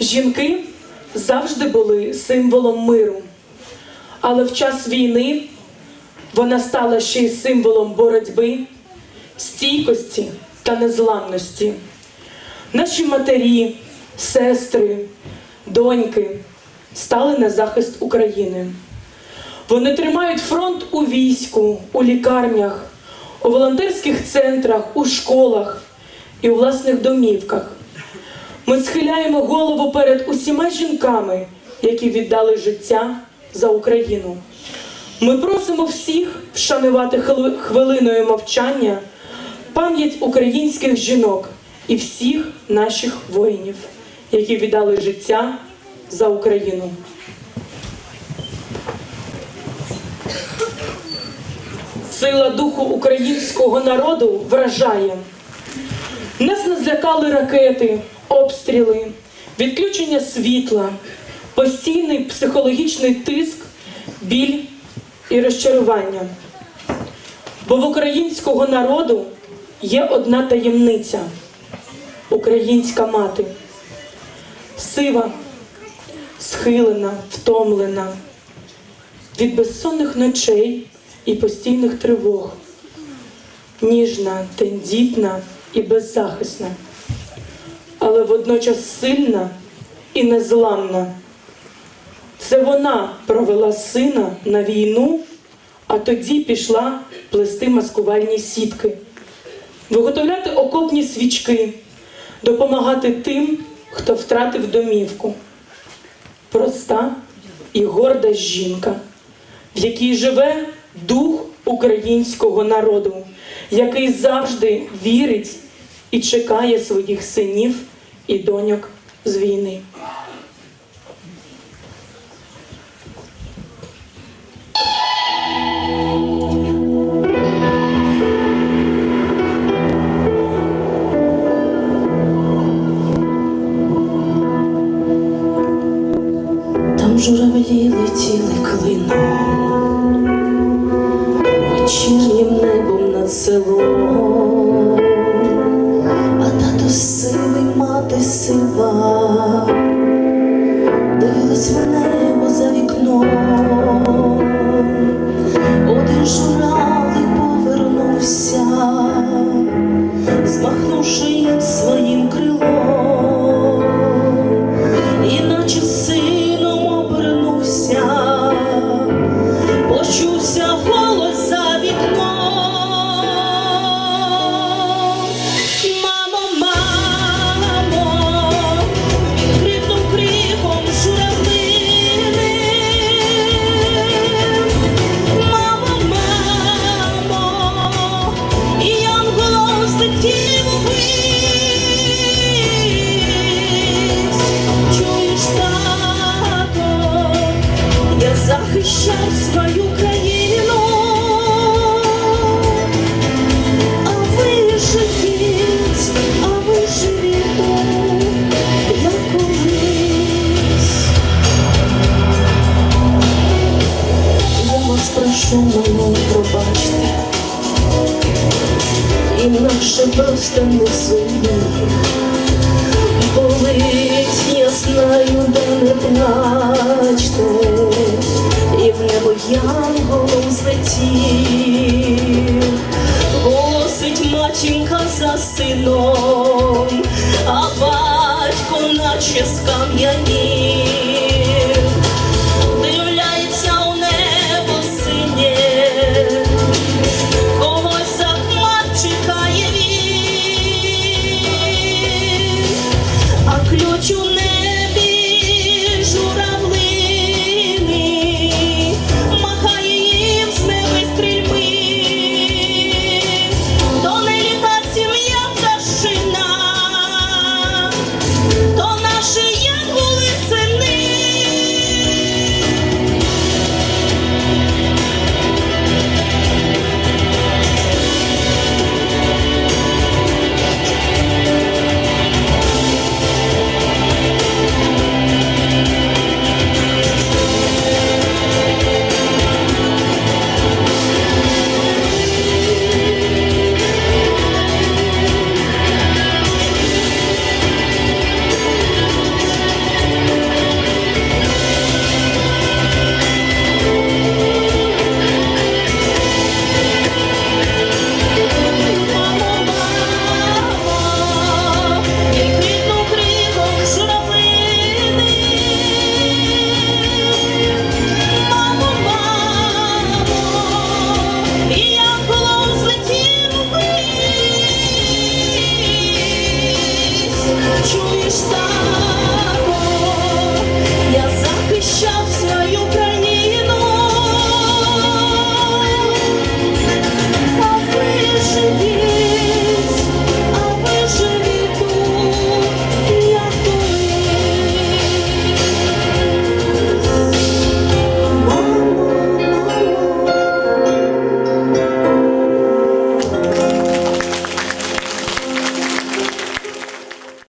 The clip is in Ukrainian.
Жінки завжди були символом миру, але в час війни вона стала ще й символом боротьби, стійкості та незламності. Наші матері, сестри, доньки стали на захист України. Вони тримають фронт у війську, у лікарнях, у волонтерських центрах, у школах і у власних домівках. Ми схиляємо голову перед усіма жінками, які віддали життя за Україну. Ми просимо всіх вшанувати хвили- хвилиною мовчання пам'ять українських жінок і всіх наших воїнів, які віддали життя за Україну. Сила духу українського народу вражає. Нас не злякали ракети, обстріли, відключення світла, постійний психологічний тиск, біль і розчарування. Бо в українського народу є одна таємниця українська мати. Сива, схилена, втомлена від безсонних ночей і постійних тривог, ніжна, тендітна і беззахисна, але водночас сильна і незламна. Це вона провела сина на війну, а тоді пішла плести маскувальні сітки, виготовляти окопні свічки, допомагати тим, хто втратив домівку. Проста і горда жінка, в якій живе дух українського народу, який завжди вірить і чекає своїх синів і доньок з війни. Журавлі летіли клином, вечірнім небом над селом, а тато сивий, мати сива, прошу мене пробачте, інакше просто не суміх. Болить, я знаю, де не плачте, і в небо янголом злетів, голосить матінка за сином, а батько наче скам'янів,